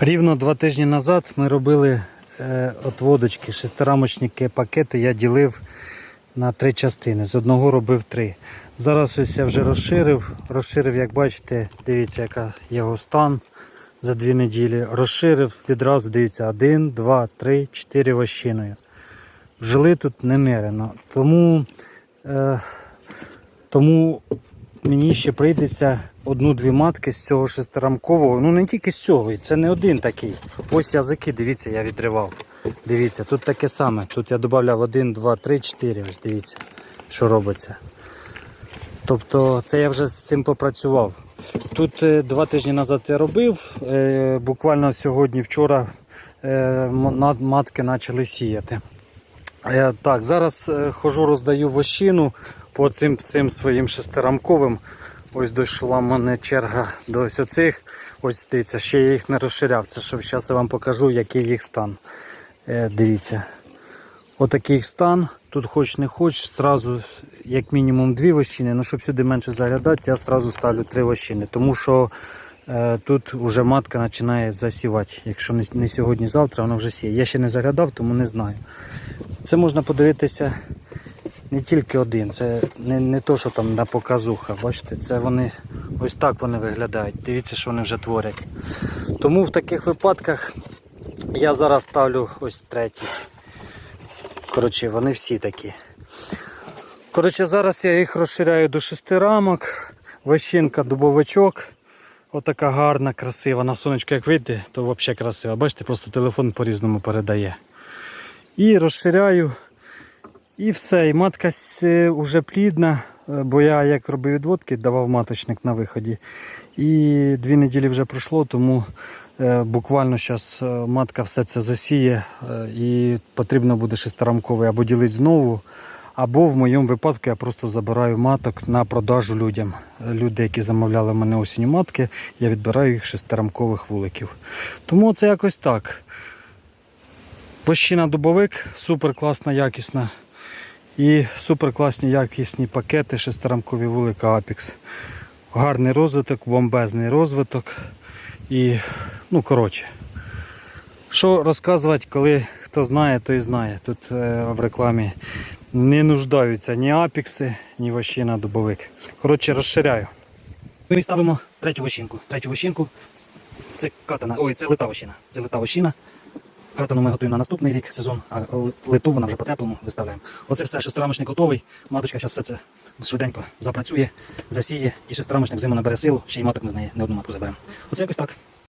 Рівно два тижні назад ми робили е, отводочки, шестирамочники пакети я ділив на три частини. З одного робив три. Зараз ось я вже розширив. Розширив, як бачите, дивіться, яка його стан за дві неділі. Розширив відразу, дивіться, один, два, три, чотири вощиною. Жили тут немерено. Тому, е, тому мені ще прийдеться одну-дві матки з цього шестирамкового. Ну не тільки з цього, це не один такий. Ось язики, дивіться, я відривав. Дивіться, тут таке саме. Тут я додав 1, 2, 3, 4. Ось дивіться, що робиться. Тобто це я вже з цим попрацював. Тут е, два тижні назад я робив. е, Буквально сьогодні, вчора е, матки почали сіяти. Е, Так, зараз е, хожу, роздаю вощину по цим, цим своїм шестирамковим. Ось дійшла мене черга до ось оцих. Ось дивіться, ще я їх не розширяв. Це що зараз я вам покажу, який їх стан. Е, Дивіться. Отакий їх стан. Тут хоч не хоч, зразу як мінімум дві вощини. Ну, щоб сюди менше заглядати, я зразу ставлю три вощини. Тому що е, тут вже матка починає засівати. Якщо не, не сьогодні, завтра вона вже сіє. Я ще не заглядав, тому не знаю. Це можна подивитися не тільки один. Це не, не то, що там на показуха. Бачите, це вони ось так вони виглядають. Дивіться, що вони вже творять. Тому в таких випадках я зараз ставлю ось третій. Коротше, вони всі такі. Коротше, зараз я їх розширяю до шести рамок. Вощинка, дубовичок. Отака гарна, красива. На сонечко як вийде, то взагалі красива. Бачите, просто телефон по-різному передає. І розширяю. І все. І матка вже плідна, е, бо я як робив відводки, давав маточник на виході. І дві неділі вже пройшло, тому е, буквально зараз матка все це засіє е, і потрібно буде шестирамковий або ділити знову. Або в моєму випадку я просто забираю маток на продажу людям. Е, Люди, які замовляли в мене осінню матки, я відбираю їх шестирамкових вуликів. Тому це якось так. Пощина дубовик, супер класна, якісна. І супер класні якісні пакети, шестирамкові вулика Apex. Гарний розвиток, бомбезний розвиток. І, ну, коротше. Що розказувати, коли хто знає, той знає. Тут е, в рекламі не нуждаються ні апікси, ні вощина дубовик. Коротше, розширяю. Ми ставимо третю вощинку. Третю вощинку. Це катана. Ой, це лита вощина. Це лита вощина. Катану ми готуємо на наступний рік сезон, а литу вона вже по теплому виставляємо. Оце все, шестирамочник готовий. Маточка зараз все це швиденько запрацює, засіє, і шестирамочник зиму набере силу, ще й маток ми з неї не одну матку заберемо. Оце якось так.